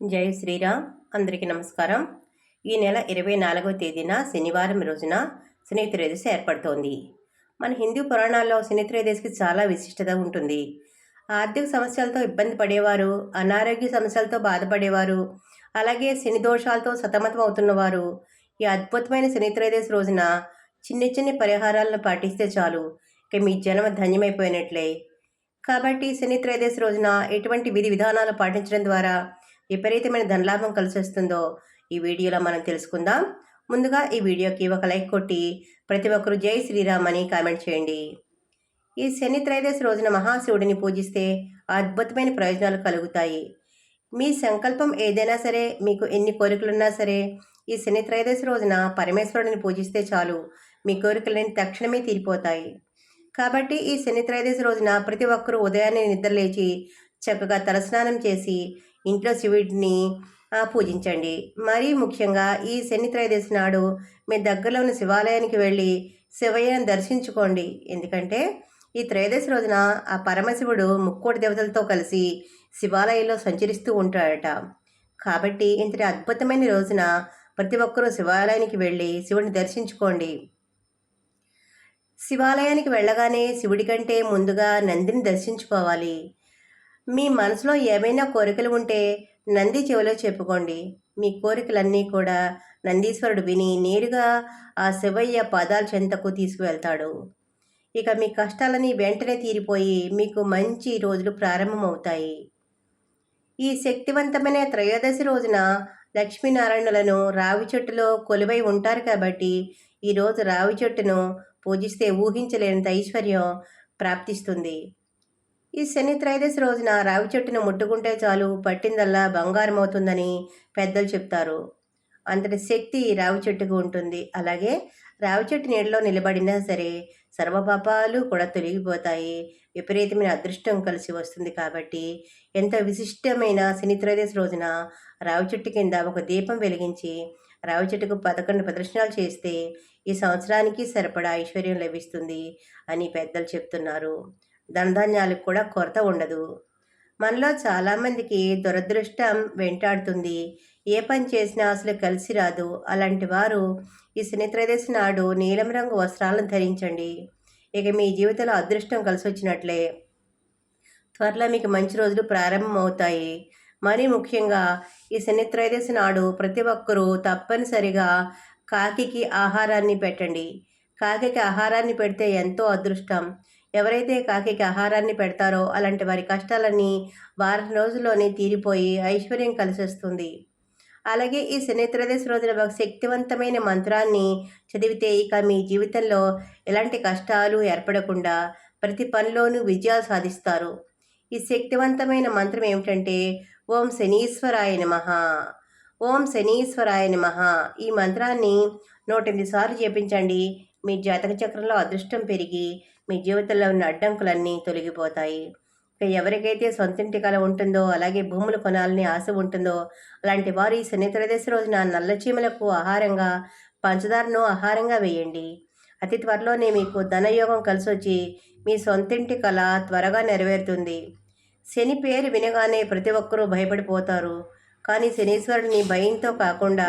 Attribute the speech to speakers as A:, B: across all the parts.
A: జై శ్రీరామ్. అందరికీ నమస్కారం. ఈ నెల ఇరవై నాలుగవ తేదీన శనివారం రోజున శని ఏర్పడుతోంది. మన హిందూ పురాణాల్లో శని చాలా విశిష్టత ఉంటుంది. ఆర్థిక సమస్యలతో ఇబ్బంది పడేవారు అనారోగ్య సమస్యలతో బాధపడేవారు అలాగే శని దోషాలతో సతమతం అవుతున్నవారు ఈ అద్భుతమైన శని రోజున చిన్ని చిన్ని పరిహారాలను పాటిస్తే చాలు. ఇక మీ జన్మ ధన్యమైపోయినట్లే. కాబట్టి శని త్రయోదశి రోజున ఎటువంటి విధి విధానాలు పాటించడం ద్వారా విపరీతమైన ధనలాభం కలిసి వస్తుందో ఈ వీడియోలో మనం తెలుసుకుందాం. ముందుగా ఈ వీడియోకి ఒక లైక్ కొట్టి ప్రతి ఒక్కరు జై శ్రీరామ్ అని కామెంట్ చేయండి. ఈ శని త్రయోదశి రోజున మహాశివుడిని పూజిస్తే అద్భుతమైన ప్రయోజనాలు కలుగుతాయి. మీ సంకల్పం ఏదైనా సరే మీకు ఎన్ని కోరికలున్నా సరే ఈ శని త్రయోదశి రోజున పరమేశ్వరుడిని పూజిస్తే చాలు. మీ కోరికలని తక్షణమే తీరిపోతాయి. కాబట్టి ఈ శని త్రయోదశి రోజున ప్రతి ఒక్కరూ ఉదయాన్నే నిద్రలేచి చక్కగా తలస్నానం చేసి ఇంట్లో శివుడిని పూజించండి. మరీ ముఖ్యంగా ఈ శని త్రయోదశి నాడు మీ దగ్గరలో ఉన్న శివాలయానికి వెళ్ళి శివయ్యను దర్శించుకోండి. ఎందుకంటే ఈ త్రయోదశి రోజున ఆ పరమశివుడు ముక్కోటి దేవతలతో కలిసి శివాలయంలో సంచరిస్తూ ఉంటాడట. కాబట్టి ఇంతటి అద్భుతమైన రోజున ప్రతి ఒక్కరూ శివాలయానికి వెళ్ళి శివుడిని దర్శించుకోండి. శివాలయానికి వెళ్ళగానే శివుడి కంటే ముందుగా నందిని దర్శించుకోవాలి. మీ మనసులో ఏమైనా కోరికలు ఉంటే నంది చెవిలో చెప్పుకోండి. మీ కోరికలన్నీ కూడా నందీశ్వరుడు విని నేరుగా ఆ శివయ్య పాదాల చెంతకు తీసుకువెళ్తాడు. ఇక మీ కష్టాలని వెంటనే తీరిపోయి మీకు మంచి రోజులు ప్రారంభమవుతాయి. ఈ శక్తివంతమైన త్రయోదశి రోజున లక్ష్మీనారాయణులను రావి చెట్టులో కొలువై ఉంటారు కాబట్టి ఈరోజు రావి చెట్టును పూజిస్తే ఊహించలేనంత ఐశ్వర్యం ప్రాప్తిస్తుంది. ఈ శని త్రయోదశి రోజున రావి చెట్టును ముట్టుకుంటే చాలు పట్టిందల్లా బంగారం అవుతుందని పెద్దలు చెప్తారు. అంతటి శక్తి రావి చెట్టుకు ఉంటుంది. అలాగే రావి చెట్టు నీడలో నిలబడినా సరే సర్వపాపాలు కూడా తొలగిపోతాయి. విపరీతమైన అదృష్టం కలిసి వస్తుంది కాబట్టి ఎంతో విశిష్టమైన శని త్రయోదశి రోజున రావి చెట్టు కింద ఒక దీపం వెలిగించి రావి చెట్టుకు పదకొండు ప్రదర్శనలు చేస్తే ఈ సంవత్సరానికి సరిపడా ఐశ్వర్యం లభిస్తుంది అని పెద్దలు చెప్తున్నారు. ధనధాన్యాలకు కూడా కొరత ఉండదు. మనలో చాలామందికి దురదృష్టం వెంటాడుతుంది. ఏ పని చేసినా అసలు కలిసి రాదు. అలాంటి వారు ఈ శనిత్రయోదశి నాడు నీలం రంగు వస్త్రాలను ధరించండి. ఇక మీ జీవితంలో అదృష్టం కలిసి వచ్చినట్లే త్వరలో మీకు మంచి రోజులు ప్రారంభమవుతాయి. మరీ ముఖ్యంగా ఈ శనిత్రయోదశి నాడు ప్రతి ఒక్కరూ తప్పనిసరిగా కాకికి ఆహారాన్ని పెట్టండి. కాకికి ఆహారాన్ని పెడితే ఎంతో అదృష్టం. ఎవరైతే కాకికి ఆహారాన్ని పెడతారో అలాంటి వారి కష్టాలన్నీ వారం రోజుల్లోనే తీరిపోయి ఐశ్వర్యం కలిసొస్తుంది. అలాగే ఈ శనిత్రదశి రోజున ఒక శక్తివంతమైన మంత్రాన్ని చదివితే ఇక మీ జీవితంలో ఎలాంటి కష్టాలు ఏర్పడకుండా ప్రతి పనిలోనూ విజయాలు సాధిస్తారు. ఈ శక్తివంతమైన మంత్రం ఏమిటంటే ఓం శనీశ్వరాయ నమ. ఓం శనీశ్వరాయ నమ. ఈ మంత్రాన్ని నూట ఎనిమిది సార్లు చేపించండి మీ జాతక చక్రంలో అదృష్టం పెరిగి మీ జీవితంలో ఉన్న అడ్డంకులన్నీ తొలగిపోతాయి. ఇక ఎవరికైతే సొంతింటి కళ ఉంటుందో అలాగే భూములు కొనాలని ఆశ ఉంటుందో అలాంటి వారు ఈ శని త్రయోదశి రోజున నల్ల చీమలకు ఆహారంగా పంచదారను ఆహారంగా వేయండి. అతి త్వరలోనే మీకు ధనయోగం కలిసి వచ్చి మీ సొంతింటి కళ త్వరగా నెరవేరుతుంది. శని పేరు వినగానే ప్రతి ఒక్కరూ భయపడిపోతారు. కానీ శనీశ్వరుడిని భయంతో కాకుండా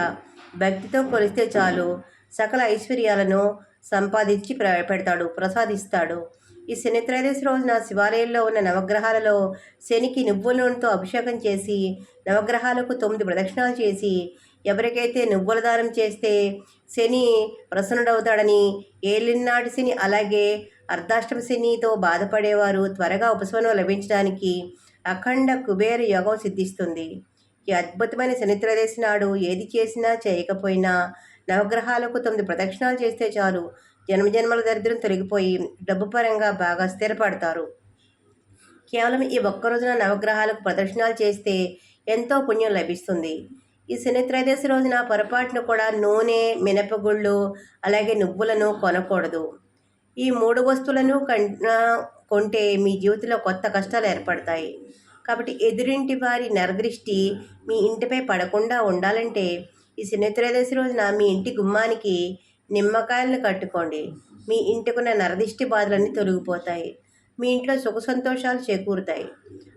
A: భక్తితో కొలిస్తే చాలు. సకల ఐశ్వర్యాలను సంపాదించి పెడతాడు ప్రసాదిస్తాడు. ఈ శని త్రయోదశి రోజున శివాలయంలో ఉన్న నవగ్రహాలలో శనికి నువ్వుల నూనెతో అభిషేకం చేసి నవగ్రహాలకు తొమ్మిది ప్రదక్షిణాలు చేసి ఎవరికైతే నువ్వుల దానం చేస్తే శని ప్రసన్నుడవుతాడని ఏలినాటి శని అలాగే అర్ధాష్టమ శనితో బాధపడేవారు త్వరగా ఉపశమనం లభించడానికి అఖండ కుబేర యోగం సిద్ధిస్తుంది. ఈ అద్భుతమైన శని నాడు ఏది చేసినా చేయకపోయినా నవగ్రహాలకు తొమ్మిది ప్రదక్షిణాలు చేస్తే చాలు. జన్మజన్మల దరిద్రం తొలగిపోయి డబ్బు పరంగా బాగా స్థిరపడతారు. కేవలం ఈ ఒక్క రోజున నవగ్రహాలకు ప్రదక్షిణాలు చేస్తే ఎంతో పుణ్యం లభిస్తుంది. ఈ శని త్రయోదశి రోజున పొరపాటును కూడా నూనె మినపగుళ్ళు అలాగే నువ్వులను కొనకూడదు. ఈ మూడు వస్తువులను కొంటే మీ జీవితంలో కొత్త కష్టాలు ఏర్పడతాయి. కాబట్టి ఎదురింటి వారి నరదృష్టి మీ ఇంటిపై పడకుండా ఉండాలంటే ఈ శనిత్రయోదశి రోజున మీ ఇంటి గుమ్మానికి నిమ్మకాయలను కట్టుకోండి. మీ ఇంటికున్న నరదిష్టి బాధలన్నీ తొలగిపోతాయి. మీ ఇంట్లో సుఖ సంతోషాలు చేకూరుతాయి.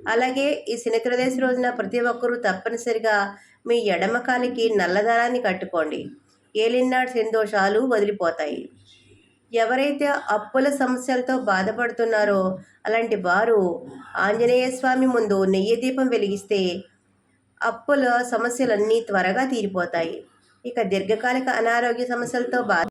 A: అలాగే ఈ శనిత్రదేశ రోజున ప్రతి ఒక్కరూ తప్పనిసరిగా మీ ఎడమకాలికి నల్లదారాన్ని కట్టుకోండి. ఏలినాడు శని దోషాలు వదిలిపోతాయి. ఎవరైతే అప్పుల సమస్యలతో బాధపడుతున్నారో అలాంటి వారు ఆంజనేయ స్వామి ముందు నెయ్యి దీపం వెలిగిస్తే అప్పుల సమస్యలన్నీ త్వరగా తీరిపోతాయి. ఇక దీర్ఘకాలిక అనారోగ్య సమస్యలతో బాధ